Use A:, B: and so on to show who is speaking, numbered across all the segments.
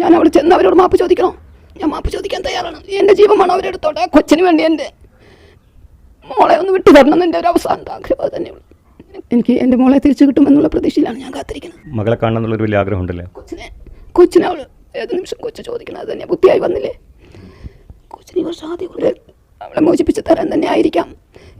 A: ഞാൻ അവിടെ ചെന്ന് അവരോട് മാപ്പ് ചോദിക്കണോ? ഞാൻ മാപ്പ് ചോദിക്കാൻ തയ്യാറാണ്. എന്റെ ജീവൻ വേണം അവരെടുത്തോട്ടെ കൊച്ചിന് വേണ്ടി എന്റെ മോളെ ഒന്ന് വിട്ടു തരണം എന്ന് എന്റെ ഒരു അവസാനത്തെ ആഗ്രഹം അത് തന്നെയുള്ളൂ. എനിക്ക് എന്റെ മോളെ തിരിച്ചു കിട്ടുമെന്നുള്ള പ്രതീക്ഷയിലാണ് ഞാൻ കാത്തിരിക്കുന്നത്.
B: മകളെ കാണണം വലിയ വലിയ ആഗ്രഹമുണ്ടല്ലേ?
A: കൊച്ചിനെ കൊച്ചിനെ അവൾ ഏത് നിമിഷം കൊച്ചു ചോദിക്കണം അത് തന്നെ ബുദ്ധിയായി വന്നില്ലേ? കൊച്ചിനെ കുറച്ച് ആദ്യം അവളെ മോചിപ്പിച്ച് തരാൻ തന്നെ ആയിരിക്കാം.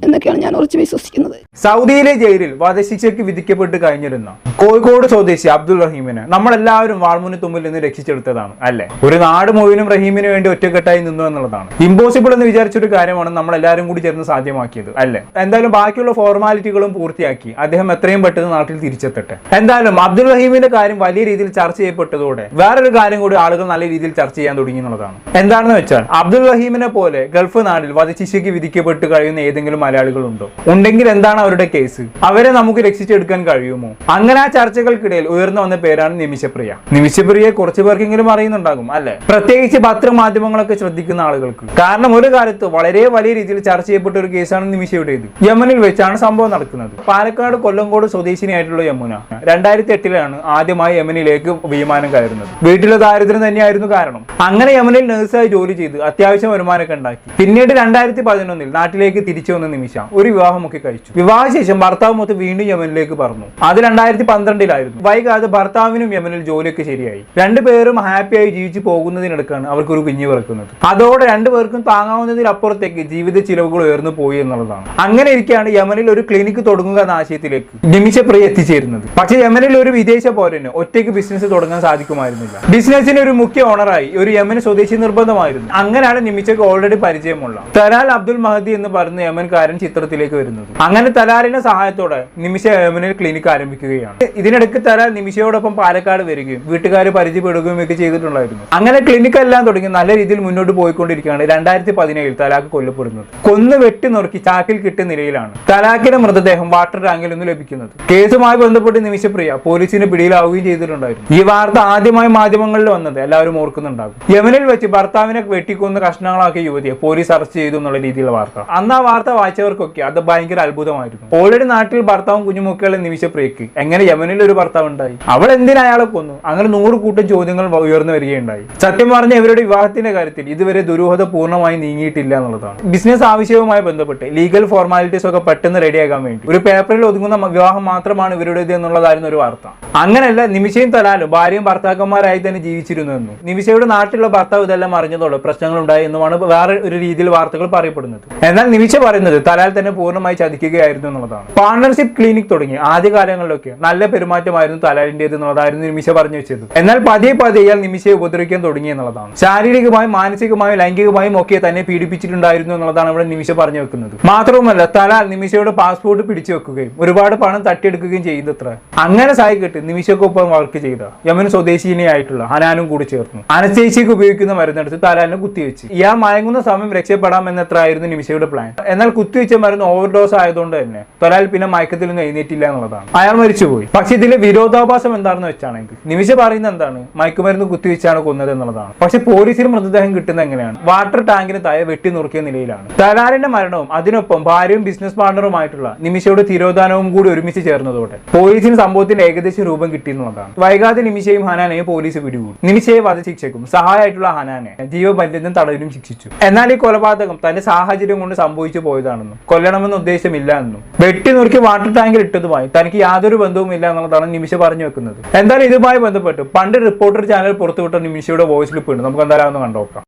A: എന്നൊക്കെയാണ് ഞാൻ ഉറച്ചു വിശ്വസിക്കുന്നത്.
C: സൗദിയിലെ ജയിലിൽ വധശിക്ഷയ്ക്ക് വിധിക്കപ്പെട്ട് കഴിഞ്ഞിരുന്ന കോഴിക്കോട് സ്വദേശി അബ്ദുൾ റഹീമിനെ നമ്മളെല്ലാവരും വാൾമുനി തുമ്പിൽ നിന്ന് രക്ഷിച്ചെടുത്തതാണ് അല്ലെ? ഒരു നാട് മുഴുവനും റഹീമിന് വേണ്ടി ഒറ്റക്കെട്ടായി നിന്നു എന്നുള്ളതാണ്. ഇമ്പോസിബിൾ എന്ന് വിചാരിച്ചൊരു കാര്യമാണ് നമ്മൾ എല്ലാവരും കൂടി ചേർന്ന് സാധ്യമാക്കിയത് അല്ലെ? എന്തായാലും ബാക്കിയുള്ള ഫോർമാലിറ്റികളും പൂർത്തിയാക്കി അദ്ദേഹം എത്രയും പെട്ടെന്ന് നാട്ടിൽ തിരിച്ചെത്തട്ടെ. എന്തായാലും അബ്ദുൾ റഹീമിന്റെ കാര്യം വലിയ രീതിയിൽ ചർച്ച ചെയ്യപ്പെട്ടതോടെ വേറൊരു കാര്യം കൂടി ആളുകൾ നല്ല രീതിയിൽ ചർച്ച ചെയ്യാൻ തുടങ്ങി എന്നുള്ളതാണ്. എന്താണെന്ന് വെച്ചാൽ അബ്ദുൾ റഹീമിനെ പോലെ ഗൾഫ് നാട്ടിൽ വധശിക്ഷയ്ക്ക് വിധിക്കപ്പെട്ട് കഴിയുന്ന ഏതെങ്കിലും മലയാളികളുണ്ടോ? ഉണ്ടെങ്കിൽ എന്താണ് അവരുടെ കേസ് അവരെ നമുക്ക് രക്ഷിച്ചെടുക്കാൻ കഴിയുമോ? അങ്ങനെ ആ ചർച്ചകൾക്കിടയിൽ ഉയർന്നു വന്ന പേരാണ് നിമിഷപ്രിയ. നിമിഷപ്രിയയെ കുറച്ചു പേർക്കെങ്കിലും അറിയുന്നുണ്ടാകും അല്ലെ? പ്രത്യേകിച്ച് പത്രമാധ്യമങ്ങളൊക്കെ ശ്രദ്ധിക്കുന്ന ആളുകൾക്ക്. കാരണം ഒരു കാലത്ത് വളരെ വലിയ രീതിയിൽ ചർച്ച ചെയ്യപ്പെട്ട ഒരു കേസാണ് നിമിഷയുടേത്. യമനിൽ വെച്ചാണ് സംഭവം നടക്കുന്നത്. പാലക്കാട് കൊല്ലങ്കോട് സ്വദേശിനിയായിട്ടുള്ള യമുന രണ്ടായിരത്തി എട്ടിലാണ് ആദ്യമായി യമനിലേക്ക് വിമാനം കയറുന്നത്. വീട്ടിലെ ദാരിദ്ര്യം തന്നെയായിരുന്നു കാരണം. അങ്ങനെ യമനിൽ നഴ്സായി ജോലി ചെയ്ത് അത്യാവശ്യം വരുമാനമൊക്കെ ഉണ്ടാക്കി. പിന്നീട് രണ്ടായിരത്തി പതിനൊന്നിൽ നാട്ടിലേക്ക് തിരിച്ചു വന്ന നിമിഷ ഒരു വിവാഹമൊക്കെ കഴിച്ചു. വിവാഹശേഷം ഭർത്താവ് മൊത്തം വീണ്ടും യമനിലേക്ക് പറഞ്ഞു അത് രണ്ടായിരത്തി പന്ത്രണ്ടിലായിരുന്നു വൈകാതെ ഭർത്താവിനും യമനിൽ ജോലിയൊക്കെ ശരിയായി. രണ്ടുപേരും ഹാപ്പിയായി ജീവിച്ചു പോകുന്നതിനിടക്കാണ് അവർക്കൊരു കുഞ്ഞു പിറക്കുന്നത്. അതോടെ രണ്ടുപേർക്കും താങ്ങാവുന്നതിനപ്പുറത്തേക്ക് ജീവിത ചിലവുകൾ ഉയർന്നു പോയി എന്നുള്ളതാണ്. അങ്ങനെ ഇരിക്കുകയാണ് യമനിൽ ഒരു ക്ലിനിക്ക് തുടങ്ങുക എന്ന ആശയത്തിലേക്ക് നിമിഷപ്രിയ എത്തിച്ചേരുന്നത്. പക്ഷേ യമനിൽ ഒരു വിദേശ പൗരന് ഒറ്റയ്ക്ക് ബിസിനസ് തുടങ്ങാൻ സാധിക്കുമായിരുന്നില്ല. ബിസിനസിന് ഒരു മുഖ്യ ഓണറായി ഒരു യമൻ സ്വദേശി നിർബന്ധമായിരുന്നു. അങ്ങനെയാണ് നിമിഷക്ക് ഓൾറെഡി പരിചയമുള്ള തരാൽ അബ്ദുൽ മഹദി എന്ന് പറയുന്ന യമൻകാരൻ ചിത്രത്തിലേക്ക് വരുന്നത്. അങ്ങനെ തലാലിന്റെ സഹായത്തോടെ നിമിഷ ഏമനിൽ ക്ലിനിക് ആരംഭിക്കുകയാണ്. ഇതിനിടയ്ക്ക് തലാൽ നിമിഷയോടൊപ്പം പാലക്കാട് വരികയും വീട്ടുകാർ പരിചയപ്പെടുകയും ഒക്കെ ചെയ്തിട്ടുണ്ടായിരുന്നു. അങ്ങനെ ക്ലിനിക് എല്ലാം തുടങ്ങി നല്ല രീതിയിൽ മുന്നോട്ട് പോയിക്കൊണ്ടിരിക്കുകയാണ് രണ്ടായിരത്തി പതിനേഴിൽ തലാക്ക് കൊല്ലപ്പെടുന്നത്. കൊന്നു വെട്ടി നുറുക്കി ചാക്കിൽ കിട്ടിയ നിലയിലാണ് തലാക്കിന്റെ മൃതദേഹം വാട്ടർ ടാങ്കിൽ നിന്ന് ലഭിക്കുന്നത്. കേസുമായി ബന്ധപ്പെട്ട് നിമിഷപ്രിയ പോലീസിന് പിടിയിലാവുകയും ചെയ്തിട്ടുണ്ടായിരുന്നു. ഈ വാർത്ത ആദ്യമായി മാധ്യമങ്ങളിൽ വന്നത് എല്ലാവരും ഓർക്കുന്നുണ്ടാകും. യമനിൽ വെച്ച് ഭർത്താവിനെ വെട്ടിക്കൊന്ന് കഷ്ണങ്ങളാക്കിയ യുവതിയെ പോലീസ് അറസ്റ്റ് ചെയ്തു എന്നുള്ള രീതിയിലുള്ള വാർത്ത. അന്ന് ആ വാർത്ത വായിച്ചവർക്കൊക്കെ അത് ഭയങ്കര അത്ഭുതമായിരുന്നു. ഓൾറെഡി നാട്ടിൽ ഭർത്താവും കുഞ്ഞുമൊക്കെയുള്ള നിമിഷപ്രിയക്ക് എങ്ങനെ യമനിൽ ഒരു ഭർത്താവ് ഉണ്ടായി? അവൾ എന്തിനാ അയാളെ കൊന്നു? അങ്ങനെ നൂറ് കൂട്ടം ചോദ്യങ്ങൾ ഉയർന്നു വരികയുണ്ടായി. സത്യം പറഞ്ഞ ഇവരുടെ വിവാഹത്തിന്റെ കാര്യത്തിൽ ഇതുവരെ ദുരൂഹത പൂർണമായി നീങ്ങിയിട്ടില്ല എന്നുള്ളതാണ്. ബിസിനസ് ആവശ്യവുമായി ബന്ധപ്പെട്ട് ലീഗൽ ഫോർമാലിറ്റീസ് ഒക്കെ പെട്ടെന്ന് റെഡിയാക്കാൻ വേണ്ടി. ഒരു പേപ്പറിൽ ഒതുങ്ങുന്ന വിവാഹം മാത്രമാണ് ഇവരുടേത് എന്നുള്ളതായിരുന്നു ഒരു വാർത്ത. അങ്ങനെയല്ല നിമിഷയും തലാലും ഭാര്യയും ഭർത്താക്കന്മാരായി തന്നെ ജീവിച്ചിരുന്നു എന്നും. നിമിഷയുടെ നാട്ടിലുള്ള ഭർത്താവ് ഇതെല്ലാം അറിഞ്ഞതോടെ പ്രശ്നങ്ങൾ ഉണ്ടായി എന്നുമാണ് വേറെ ഒരു രീതിയിൽ വാർത്തകൾ പറയപ്പെടുന്നത്. എന്നാൽ നിമിഷ പറയുന്നത് തലാൽ തന്നെ പൂർണമായി ചതിക്കുകയായിരുന്നു എന്നുള്ളതാണ്. പാർട്ണർഷിപ്പ് ക്ലിനിക് തുടങ്ങി. ആദ്യ കാലങ്ങളിലൊക്കെ നല്ല പെരുമാറ്റമായിരുന്നു തലാലിന്റെ എന്നുള്ളതായിരുന്നു നിമിഷ പറഞ്ഞു വെച്ചത്. എന്നാൽ പതിയെ പതിയെ ഇയാൾ നിമിഷയെ ഉപദ്രവിക്കാൻ തുടങ്ങി എന്നുള്ളതാണ്. ശാരീരികമായും മാനസികമായും ലൈംഗികമായും ഒക്കെ തന്നെ പീഡിപ്പിച്ചിട്ടുണ്ടായിരുന്നു എന്നുള്ളതാണ് ഇവിടെ നിമിഷ പറഞ്ഞു വെക്കുന്നത്. മാത്രവുമല്ല തലാൽ നിമിഷയുടെ പാസ്പോർട്ട് പിടിച്ചു വെക്കുകയും ഒരുപാട് പണം തട്ടിയെടുക്കുകയും ചെയ്യുന്നത്ര അങ്ങനെ സായിക്കെട്ട് നിമിഷക്കൊപ്പം വർക്ക് ചെയ്ത യമൻ സ്വദേശിനിയായിട്ടുള്ള ഹനാനും കൂടി ചേർന്നു. അനസ്തേഷ്യക്ക് ഉപയോഗിക്കുന്ന മരുന്നെടുത്ത് തലാലിനെ കുത്തിവെച്ച്. ഇയാൾ മയങ്ങുന്ന സമയം രക്ഷപ്പെടാം എന്നത്രയായിരുന്നു നിമിഷയുടെ പ്ലാൻ എന്നാൽ കുത്തിവെച്ച മരുന്ന് ഓവർഡോസ് ആയതുകൊണ്ട് തന്നെ തൊലാൽ പിന്നെ മയക്കത്തിൽ നിന്ന് എഴുന്നേറ്റില്ല എന്നുള്ളതാണ്. അയാൾ മരിച്ചുപോയി. പക്ഷെ ഇതിലെ വിരോധാഭാസം എന്താണെന്ന് വെച്ചാണെങ്കിൽ നിമിഷ പറയുന്നത് എന്താണ്? മയക്കുമരുന്ന് കുത്തിവെച്ചാണ് കൊന്നത് എന്നുള്ളതാണ്. പക്ഷെ പോലീസിന് മൃതദേഹം കിട്ടുന്നത് എങ്ങനെയാണ്? വാട്ടർ ടാങ്കിന് താഴെ വെട്ടി നുറുക്കിയ നിലയിലാണ്. തലാലിന്റെ മരണവും അതിനൊപ്പം ഭാര്യയും ബിസിനസ് പാർട്ണറുമായിട്ടുള്ള നിമിഷയുടെ തിരോധാനവും കൂടി ഒരുമിച്ച് ചേർന്നതോടെ പോലീസിന് സംഭവത്തിന്റെ ഏകദേശം രൂപം കിട്ടി എന്നുള്ളതാണ്. വൈകാതെ നിമിഷയും ഹനാനെയും പോലീസ് പിടികൂടി. നിമിഷയെ വധശിക്ഷയ്ക്കും സഹായമായിട്ടുള്ള ഹനാനെ ജീവപര്യന്തം തടവിലും ശിക്ഷിച്ചു. എന്നാൽ ഈ കൊലപാതകം തന്റെ സാഹചര്യം കൊണ്ട് സംഭവിച്ചു പോയതാണെന്നും കൊല്ലണമെന്ന ഉദ്ദേശമില്ല എന്നും. വെട്ടി നുറുക്കി വാട്ടർ ടാങ്കിൽ ഇട്ടതുമായി തനിക്ക് യാതൊരു ബന്ധവും ഇല്ല എന്നുള്ളതാണ് നിമിഷ പറഞ്ഞു വെക്കുന്നത്. എന്തായാലും ഇതുമായി ബന്ധപ്പെട്ട്. പണ്ട് റിപ്പോർട്ടർ ചാനൽ പുറത്തുവിട്ട നിമിഷയുടെ വോയിസ് ക്ലിപ്പ് ഉണ്ട്. നമുക്ക് എന്തായാലും ഒന്ന് കണ്ടോക്കാം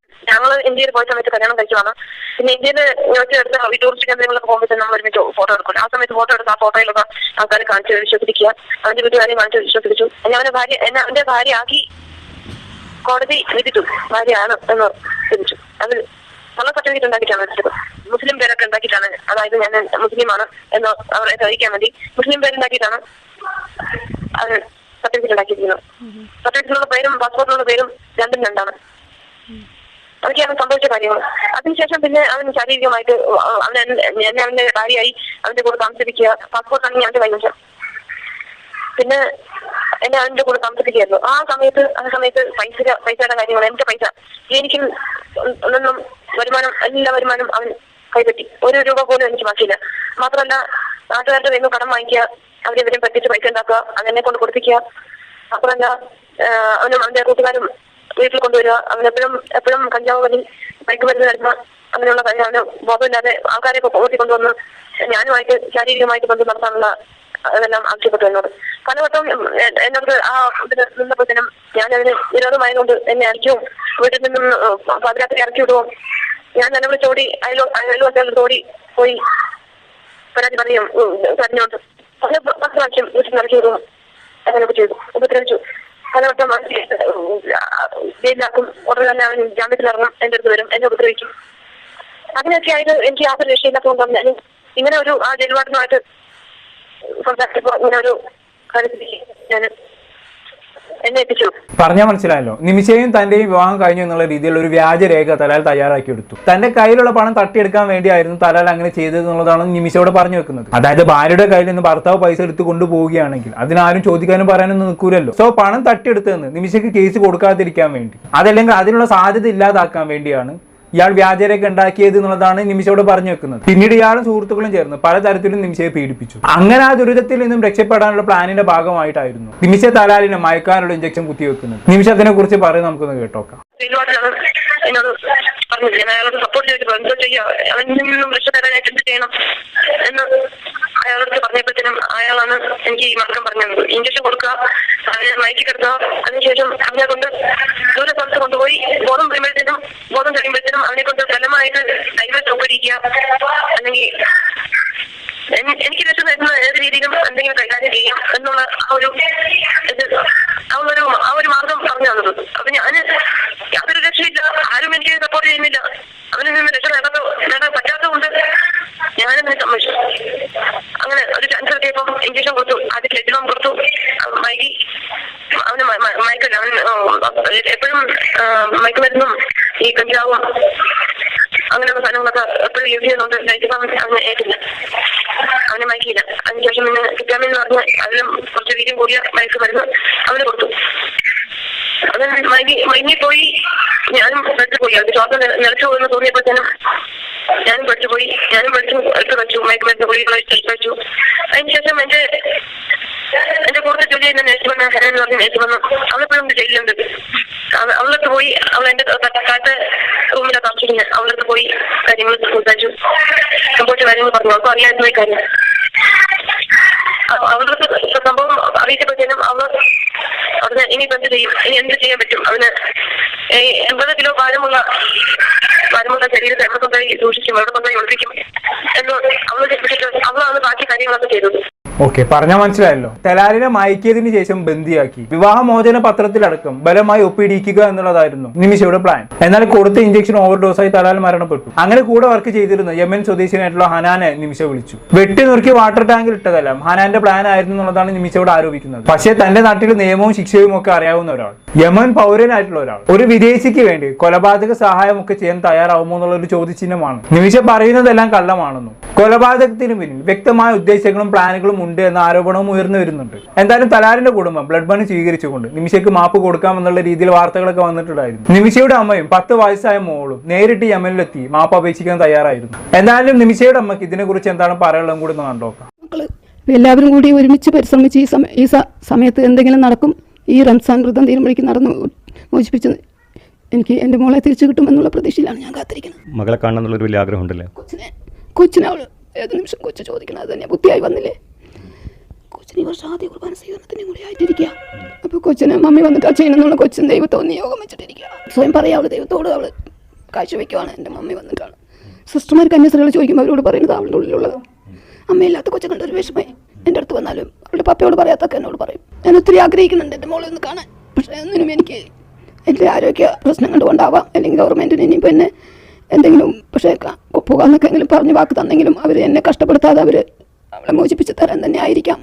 D: ഇന്ത്യയിൽ കല്യാണം ഒരുമിച്ച് ഫോട്ടോ സമയത്ത് ഭാര്യ കോടതി വിധിച്ചു. ഭാര്യയാണ് എന്ന് വിധിച്ചു. അത് കള്ള സർട്ടിഫിക്കറ്റ് ഉണ്ടാക്കിയിട്ടാണ് എടുത്തത് മുസ്ലിം പേരൊക്കെ ഉണ്ടാക്കിയിട്ടാണ്. അതായത് ഞാൻ മുസ്ലിമാണ് എന്ന് അവരെ ചോദിക്കാൻ വേണ്ടി മുസ്ലിം പേരുണ്ടാക്കിയിട്ടാണ് അത് സർട്ടിഫിക്കറ്റ് ഉണ്ടാക്കിയിരിക്കുന്നത്. സർട്ടിഫിക്കറ്റിലുള്ള പേരും പാസ്പോർട്ടിലുള്ള പേരും രണ്ടും രണ്ടാണ്. അതൊക്കെയാണ് സംഭവിച്ച കാര്യങ്ങൾ. അതിനുശേഷം പിന്നെ അവൻ ശാരീരികമായിട്ട് അവൻ എന്നെ അവന്റെ ഭാര്യയായി അവന്റെ കൂടെ താമസിപ്പിക്കുക പാസ്പോർട്ട് ആണെങ്കിൽ അവന്റെ കൈവശം പിന്നെ എന്നെ അവന്റെ കൂടെ താമസിപ്പിക്കുകയായിരുന്നു. ആ സമയത്ത് ആ സമയത്ത് പൈസ പൈസയുടെ കാര്യങ്ങൾ എന്റെ പൈസ എനിക്ക് ഒന്നും വരുമാനം എല്ലാ വരുമാനം അവൻ കൈപ്പറ്റി. ഒരു രൂപ പോലും എനിക്ക് ബാക്കിയില്ല. മാത്രമല്ല നാട്ടുകാരുടെ കയ്യിൽ കടം വാങ്ങിക്കുക അവരിവരും പറ്റിച്ച് പൈസ ഉണ്ടാക്കുക അങ്ങനെ കൊണ്ട് കൊടുപ്പിക്കുക. മാത്രമല്ല അവനും അവന്റെ കൂട്ടുകാരും വീട്ടിൽ കൊണ്ടുവരിക അവനെപ്പോഴും എപ്പോഴും കഞ്ചാവ് വലി മയക്ക് മരുന്ന് വരുന്ന അങ്ങനെയുള്ള കാര്യം അവന് ബോധമില്ലാതെ ആൾക്കാരെ പോകത്തി കൊണ്ടുവന്ന് ഞാനുമായിട്ട് ശാരീരികമായിട്ട് ബന്ധം നടത്താനുള്ള അതെല്ലാം ആവശ്യപ്പെട്ടു എന്നോട്. പലവട്ടം എന്നോട് ആ ഇതിന് നിന്നപ്പോഴത്തേനും ഞാനതിന് വിരോധമായതുകൊണ്ട് എന്നെ അടിക്കും. വീട്ടിൽ നിന്നും പാതിരാത്രി ഇറക്കി വിടുവോ? ഞാൻ തന്നെ വിളിച്ചോടി അയലോ അയൽവാസികളുടെ ഓടി പോയി. പരാതി പറയും കരഞ്ഞോണ്ട് പല പത്ത് പ്രാവശ്യം വീട്ടിൽ ഇറക്കി വിടുവോ? അങ്ങനെയൊക്കെ ചെയ്തു. ഉപദ്രവിച്ചു. പലവട്ടം അവൻ ജയിലിലാക്കും. ഉടനെ തന്നെ അവൻ ജാമ്യത്തിലിറങ്ങും എന്റെ അടുത്ത് വരും. എന്നെ ഉപദ്രവിക്കും. അങ്ങനെയൊക്കെ ആയത് എനിക്ക് യാതൊരു രക്ഷയില്ലാത്തതുകൊണ്ടാണ് ഞാൻ ഇങ്ങനെ ഒരു ആ ജയിൽവാടനുമായിട്ട് സംസാരിച്ചപ്പോ ഇങ്ങനെ ഒരു കാര്യത്തിൽ ഞാൻ
C: പറഞ്ഞാൽ മനസ്സിലായല്ലോ. നിമിഷയും തന്റെയും വിവാഹം കഴിഞ്ഞു എന്നുള്ള രീതിയിൽ ഒരു വ്യാജരേഖ തലാൽ തയ്യാറാക്കി എടുത്തു. തന്റെ കയ്യിലുള്ള പണം തട്ടിയെടുക്കാൻ വേണ്ടിയായിരുന്നു തലാൽ അങ്ങനെ ചെയ്തത് എന്നുള്ളതാണ് നിമിഷയോട് പറഞ്ഞു വെക്കുന്നത്. അതായത് ഭാര്യയുടെ കയ്യിൽ നിന്ന് ഭർത്താവ് പൈസ എടുത്ത് കൊണ്ടുപോവുകയാണെങ്കിൽ അതിനാരും ചോദിക്കാനും പറയാനൊന്നും നിൽക്കൂലല്ലോ. സോ പണം തട്ടിയെടുത്തതെന്ന് നിമിഷയ്ക്ക് കേസ് കൊടുക്കാതിരിക്കാൻ വേണ്ടി. അതല്ലെങ്കിൽ അതിനുള്ള സാധ്യത ഇല്ലാതാക്കാൻ വേണ്ടിയാണ് ഇയാൾ വ്യാജരേഖ ഉണ്ടാക്കിയത് എന്നുള്ളതാണ് നിമിഷയോട് പറഞ്ഞു വെക്കുന്നത്. പിന്നീട് ഇയാളും സുഹൃത്തുക്കളും ചേർന്ന് പലതരത്തിലും നിമിഷയെ പീഡിപ്പിച്ചു. അങ്ങനെ ആ ദുരിതത്തിൽ നിന്നും രക്ഷപ്പെടാനുള്ള പ്ലാനിന്റെ ഭാഗമായിട്ടായിരുന്നു നിമിഷ തലാലിനെ മയക്കാനുള്ള ഇഞ്ചക്ഷൻ കുത്തിവെക്കുന്നത്. നിമിഷ അതിനെ കുറിച്ച് പറയും നമുക്കൊന്ന് കേട്ടോക്കാം.
D: ഞാൻ അയാളോട് സപ്പോർട്ട് ചെയ്തിട്ട് എന്തോ ചെയ്യാം? അവനിൽ നിന്നും രക്ഷപ്പെടാനായിട്ട് എന്ത് ചെയ്യണം? എന്ന് അയാളോട് പറഞ്ഞപ്പോഴത്തേനും അയാളാണ് എനിക്ക് ഈ മാർഗം പറഞ്ഞത്. ഇഞ്ചക്ഷൻ കൊടുക്കുക അവനെ മയക്കി കിടത്തുക അതിനുശേഷം അവനെ കൊണ്ട് ദൂരെ സ്ഥലത്ത് കൊണ്ടുപോയി ബോധം വരുമ്പോഴത്തേനും ബോധം കഴിയുമ്പോഴത്തേനും അവനെ കൊണ്ട് ഫലമായിട്ട് ഡൈവേഴ്സ് ഉപകരിക്കുക അല്ലെങ്കിൽ എനിക്ക് രക്ഷ തരുന്ന ഏത് രീതിയിലും എന്തെങ്കിലും കൈകാര്യം ചെയ്യാം എന്നുള്ള ആ ഒരു ഇത് ആ ഒരു ആ ഒരു മാർഗം പറഞ്ഞു തന്നത്. അപ്പൊ ഞാൻ യാതൊരു രക്ഷയില്ല. ആരും എനിക്ക് സപ്പോർട്ട് ചെയ്യുന്നില്ല. അവനിൽ നിന്ന് രക്ഷ നേടാൻ നേടാൻ പറ്റാത്തതുകൊണ്ട് ഞാനും സമ്മതിച്ചു. അങ്ങനെ ഒരു ചാൻസ് എത്തിയപ്പോ ഇഞ്ചക്ഷൻ കൊടുത്തു. ആദ്യം ലജ്ജണം കൊടുത്തു. മൈകി അവന് മയക്കല്ല. അവൻ എപ്പോഴും മയക്കുമരുന്നും ഈ കഞ്ചാവും അങ്ങനെയുള്ള സാധനങ്ങളൊക്കെ എപ്പോഴും യൂസ് ചെയ്യുന്നുണ്ട്. അവൻ അവന് ഏറ്റില്ല. അവനെ മയക്കിയില്ല. അതിനുശേഷം പിന്നെ കിട്ടാമെന്ന് എന്ന് പറഞ്ഞ് അതിലും കുറച്ച് വീര്യം കൂടിയ മയക്കുമരുന്ന് അവന് കൊടുത്തു. അവൻ മയങ്ങി മയങ്ങിപ്പോയി. ഞാനും പെട്ടു പോയി അത് ശ്വാസം നിലച്ചു പോകുന്ന തോന്നിയപ്പോഴത്തേനും ഞാനും പെട്ടു പോയി ഞാനും പെട്ടു എടുത്ത് വെച്ചു മയക്ക് മരുന്ന് ഗുളികൾ വെച്ചു അതിനുശേഷം എന്റെ എന്റെ കൂടുതൽ ജോലി ചെയ്യുന്ന നേഴ്സ് വന്ന ഹരൻ എന്ന് പറഞ്ഞ നേഴ്സ് വന്നു അവളെപ്പോഴും ജയിലുണ്ട് അവ- അവളടുത്ത് പോയി അവൾ എന്റെ തട്ടക്കാലത്ത് റൂമിലാണ് താമസിക്കുന്നത്. അവളടുത്ത് പോയി കാര്യങ്ങൾ സംസാരിച്ചു. സംഭവിച്ച കാര്യങ്ങൾ പറഞ്ഞു. അവൾക്ക് അറിയാതെ പോയി കാര്യം. അവ- അവളുടെ അടുത്ത് സംഭവം അറിയിച്ചപ്പോഴത്തേനും അവർ അവിടെ ഇനി എന്ത് ചെയ്യും? ഇനി എന്ത് ചെയ്യാൻ പറ്റും? അവന് എൺപത് കിലോ ഭാരമുള്ള ഭാരമുള്ള ശരീരത്തെ എവിടെ കൊണ്ടുപോയി സൂക്ഷിക്കും എവിടെ കൊണ്ടുപോയി ഒളിപ്പിക്കും എന്ന് അവൾ ചിന്തിച്ചിട്ട് അവളാണ് ബാക്കി കാര്യങ്ങളൊക്കെ ചെയ്തത്.
C: ഓക്കെ പറഞ്ഞ മനസ്സിലായല്ലോ. തലാലിനെ മയക്കിയതിന് ശേഷം ബന്ദിയാക്കി. വിവാഹമോചന പത്രത്തിലടക്കം ബലമായി ഒപ്പിടിക്കുക എന്നുള്ളതായിരുന്നു നിമിഷയുടെ പ്ലാൻ എന്നാൽ കൊടുത്ത ഇഞ്ചക്ഷൻ ഓവർഡോസായി തലാൽ മരണപ്പെട്ടു. അങ്ങനെ കൂടെ വർക്ക് ചെയ്തിരുന്ന യമൻ സ്വദേശിനായിട്ടുള്ള ഹനാനെ നിമിഷ വിളിച്ചു. വെട്ടി നുറുക്കി വാട്ടർ ടാങ്കിൽ ഇട്ടതെല്ലാം ഹനാന്റെ പ്ലാൻ ആയിരുന്നു എന്നുള്ളതാണ് നിമിഷയോട് ആരോപിക്കുന്നത്. പക്ഷേ തന്റെ നാട്ടിൽ നിയമവും ശിക്ഷയും ഒക്കെ അറിയാവുന്ന ഒരാൾ. യമൻ പൗരനായിട്ടുള്ള ഒരാൾ. ഒരു വിദേശിക്ക് വേണ്ടി കൊലപാതക സഹായം ഒക്കെ ചെയ്യാൻ തയ്യാറാവുമോ എന്നുള്ള ഒരു ചോദ്യചിഹ്നമാണ്. നിമിഷ പറയുന്നതെല്ലാം കള്ളമാണെന്നും കൊലപാതകത്തിന് പിന്നിൽ വ്യക്തമായ ഉദ്ദേശങ്ങളും പ്ലാനുകളും ഉണ്ട് എന്ന ആരോപണവും ഉയർന്നു വരുന്നുണ്ട്. എന്തായാലും തലാലിന്റെ കുടുംബം ബ്ലഡ് മണി സ്വീകരിച്ചുകൊണ്ട് നിമിഷയ്ക്ക് മാപ്പ് കൊടുക്കാമെന്നുള്ള രീതിയിൽ വാർത്തകളൊക്കെ വന്നിട്ടുണ്ടായിരുന്നു. നിമിഷയുടെ അമ്മയും പത്ത് വയസ്സായ മോളും നേരിട്ട് യമനിലെത്തി മാപ്പ് അപേക്ഷിക്കാൻ തയ്യാറായിരുന്നു. എന്തായാലും നിമിഷയുടെ അമ്മയ്ക്ക് ഇതിനെക്കുറിച്ച് എന്താണ് പറയാനുള്ളതും കൂടി ഒന്ന് കണ്ടോക്കാം
A: എല്ലാവരും കൂടി ഒരുമിച്ച് പരിശ്രമിച്ച് ഈ സമയ ഈ സമയത്ത് എന്തെങ്കിലും നടക്കും ഈ റംസാൻ വ്രതം തീരുമ്പോഴേക്ക് നടന്നു മോചിപ്പിച്ച് എനിക്ക് എന്റെ മോളെ തിരിച്ചു കിട്ടുമെന്നുള്ള പ്രതീക്ഷയിലാണ് ഞാൻ കാത്തിരിക്കുന്നത്.
B: മകളെ കാണണം എന്നുള്ളൊരു വലിയ ആഗ്രഹമുണ്ടല്ലേ?
A: കൊച്ചിനെ കൊച്ചിനെ അവൾ ഏത് നിമിഷം കൊച്ചു ചോദിക്കണം? അത് തന്നെ ബുദ്ധിയായി വന്നില്ലേ? കൊച്ചിന് ഈ വർഷം ആദ്യ കുർബാന സ്വീകരണത്തിന് കൂടി ആയിട്ടിരിക്കുക. അപ്പോൾ കൊച്ചിന് മമ്മി വന്നിട്ട് ആ ചെയ്യുന്നുള്ള കൊച്ചിന് ദൈവത്തോട് നിയോഗം വെച്ചിട്ടിരിക്കുക. സ്വയം പറയാം അവൾ ദൈവത്തോട് അവൾ കാഴ്ചവെക്കുവാണ് എന്റെ മമ്മി വന്നിട്ടാണ്. സിസ്റ്റർമാർ കന്യാസ്ത്രീകൾ ചോദിക്കുമ്പോൾ അവരോട് പറയുന്നത് അവളുടെ ഉള്ളിലുള്ളത്. അമ്മയില്ലാത്ത കണ്ട ഒരു വിഷമേ. എന്റെ അടുത്ത് വന്നാലും അവളുടെ പപ്പയോട് പറയാത്തൊക്കെ എന്നോട് പറയും. ഞാൻ ഒത്തിരി ആഗ്രഹിക്കുന്നുണ്ട് എന്റെ മോളെ ഒന്ന് കാണാൻ. പക്ഷേ ഒന്നിനും എനിക്ക് എന്റെ ആരോഗ്യ പ്രശ്നങ്ങൾ കൊണ്ടാവാം അല്ലെങ്കിൽ ഗവൺമെന്റിന് ഇനിയിപ്പോൾ എന്നെ എന്തെങ്കിലും പക്ഷേ പോകാമെന്നൊക്കെ എങ്കിലും പറഞ്ഞ് വാക്ക് തന്നെങ്കിലും അവർ എന്നെ കഷ്ടപ്പെടുത്താതെ അവർ അവളെ മോചിപ്പിച്ച് തരാൻ തന്നെ ആയിരിക്കാം.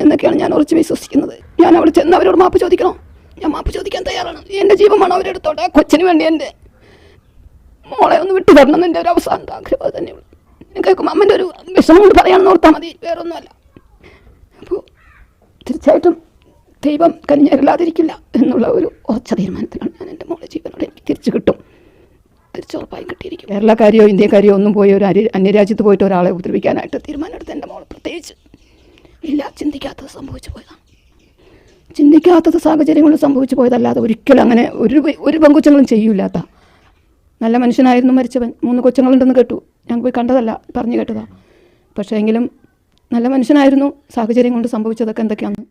A: എന്നൊക്കെയാണ് ഞാൻ ഉറച്ച് വിശ്വസിക്കുന്നത്. ഞാൻ അവിടെ ചെന്ന് അവരോട് മാപ്പ് ചോദിക്കണോ? ഞാൻ മാപ്പ് ചോദിക്കാൻ തയ്യാറാണ്. എന്റെ ജീവമാണ് അവരെടുത്തോട്ടെ കൊച്ചിന് വേണ്ടി എന്റെ മോളെ ഒന്ന് വിട്ടു തരണം എന്റെ ഒരു അവസാനത്തെ ആഗ്രഹം അത് തന്നെയുള്ളൂ കേൾക്കുമ്പോൾ കേൾക്കും അമ്മന്റെ ഒരു വിഷമം കൊണ്ട് പറയാണെന്ന് ഓർത്താൽ മതി. വേറൊന്നുമല്ല. അപ്പോൾ തീർച്ചയായിട്ടും ദൈവം കനിഞ്ഞരില്ലാതിരിക്കില്ല എന്നുള്ള ഒരു ഉറച്ച തീരുമാനത്തിലാണ് ഞാൻ എന്റെ മോളെ ജീവനോട് എനിക്ക് തിരിച്ചു കിട്ടും. തിരിച്ചുറപ്പായി കിട്ടിയിരിക്കും. കേരളക്കാരെയോ ഇന്ത്യക്കാരെയോ ഒന്നും പോയി ഒരു അന്യരാജ്യത്ത് പോയിട്ട് ഒരാളെ ഉപദ്രവിക്കാനായിട്ട് തീരുമാനമെടുത്ത് എന്റെ മോൾ പ്രത്യേകിച്ച് ഇല്ല ചിന്തിക്കാത്തത് സംഭവിച്ചു പോയതാണ്. ചിന്തിക്കാത്ത സാഹചര്യങ്ങൾ സംഭവിച്ചു പോയതല്ലാതെ ഒരിക്കലും അങ്ങനെ ഒരു ഒരു പങ്കുച്ചങ്ങളും ചെയ്യൂലാത്ത നല്ല മനുഷ്യനായിരുന്നു മരിച്ചവൻ. മൂന്ന് കൊച്ചങ്ങളുണ്ടെന്ന് കേട്ടു. ഞാൻ പോയി കണ്ടതല്ല പറഞ്ഞു കേട്ടതാ. പക്ഷേ എങ്കിലും നല്ല മനുഷ്യനായിരുന്നു. സാഹചര്യം കൊണ്ട് സംഭവിച്ചതൊക്കെ എന്തൊക്കെയാണെന്ന്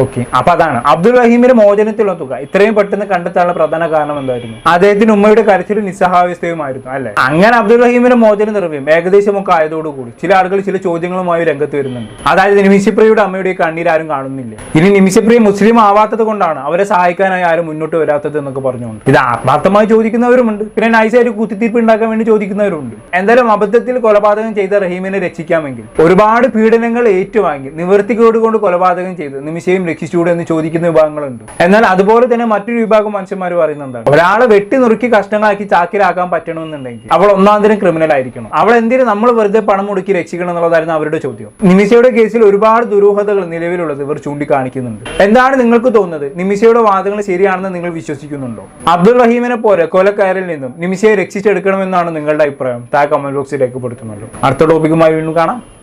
C: ഓക്കെ. അപ്പൊ അതാണ്. അബ്ദുൾ റഹീമിന്റെ മോചനത്തിലുള്ള തുക. ഇത്രയും പെട്ടെന്ന് കണ്ടെത്താനുള്ള പ്രധാന കാരണം എന്തായിരുന്നു? അദ്ദേഹത്തിന് ഉമ്മയുടെ കരച്ചിലും നിസ്സഹാവസ്ഥയുമായിരുന്നു അല്ലെ? അങ്ങനെ അബ്ദുൾ റഹീമിന്റെ മോചന നിർവ്യം ഏകദേശം ഒക്കെ ആയതോടുകൂടി ചില ആളുകൾ ചില ചോദ്യങ്ങളുമായി രംഗത്ത് വരുന്നുണ്ട്. അതായത് നിമിഷപ്രിയയുടെ അമ്മയുടെ കണ്ണീർ ആരും കാണുന്നില്ല. ഇനി നിമിഷപ്രിയ മുസ്ലിം ആവാത്തത് കൊണ്ടാണ് അവരെ സഹായിക്കാനായി ആരും മുന്നോട്ട് വരാത്തത് എന്നൊക്കെ പറഞ്ഞുകൊണ്ട്. ഇത് ആത്മാർത്ഥമായി ചോദിക്കുന്നവരുമുണ്ട്. പിന്നെ നൈസായിട്ട് കുത്തിത്തീർപ്പ് ഉണ്ടാക്കാൻ വേണ്ടി ചോദിക്കുന്നവരുണ്ട് എന്തായാലും അബദ്ധത്തിൽ കൊലപാതകം ചെയ്ത റഹീമിനെ രക്ഷിക്കാമെങ്കിൽ ഒരുപാട് പീഡനങ്ങൾ ഏറ്റുവാങ്ങി നിവൃത്തിക്കോട് കൊണ്ട് കൊലപാതകം ചെയ്ത് നിമിഷയും രക്ഷിച്ചുകൂടെ എന്ന് ചോദിക്കുന്ന വിഭാഗങ്ങളുണ്ട്. എന്നാൽ അതുപോലെ തന്നെ മറ്റൊരു വിഭാഗം മനുഷ്യന്മാർ പറയുന്ന എന്താണ്? ഒരാളെ വെട്ടി നുറുക്കി കഷ്ണങ്ങളാക്കി ചാക്കിലാക്കാൻ പറ്റണമെന്നുണ്ടെങ്കിൽ അവൾ ഒന്നാന്തരം തരം ക്രിമിനൽ ആയിരിക്കണം. അവൾ എന്തിനു നമ്മൾ വെറുതെ പണം മുടക്കി രക്ഷിക്കണം എന്നുള്ളതായിരുന്നു അവരുടെ ചോദ്യം. നിമിഷയുടെ കേസിൽ ഒരുപാട് ദുരൂഹതകൾ നിലവിലുള്ളത് ഇവർ ചൂണ്ടിക്കാണിക്കുന്നുണ്ട്. എന്താണ് നിങ്ങൾക്ക് തോന്നുന്നത്? നിമിഷയുടെ വാദങ്ങൾ ശരിയാണെന്ന് നിങ്ങൾ വിശ്വസിക്കുന്നുണ്ടോ? അബ്ദുൾ റഹീമിനെ പോലെ കൊലക്കാരിൽ നിന്നും നിമിഷയെ രക്ഷിച്ചെടുക്കണമെന്നാണ് നിങ്ങളുടെ അഭിപ്രായം. താ കമന്റ് ബോക്സിൽ രേഖപ്പെടുത്തുന്നുള്ളൂ അടുത്ത ടോപ്പിക്കുമായി വീണ്ടും കാണാം.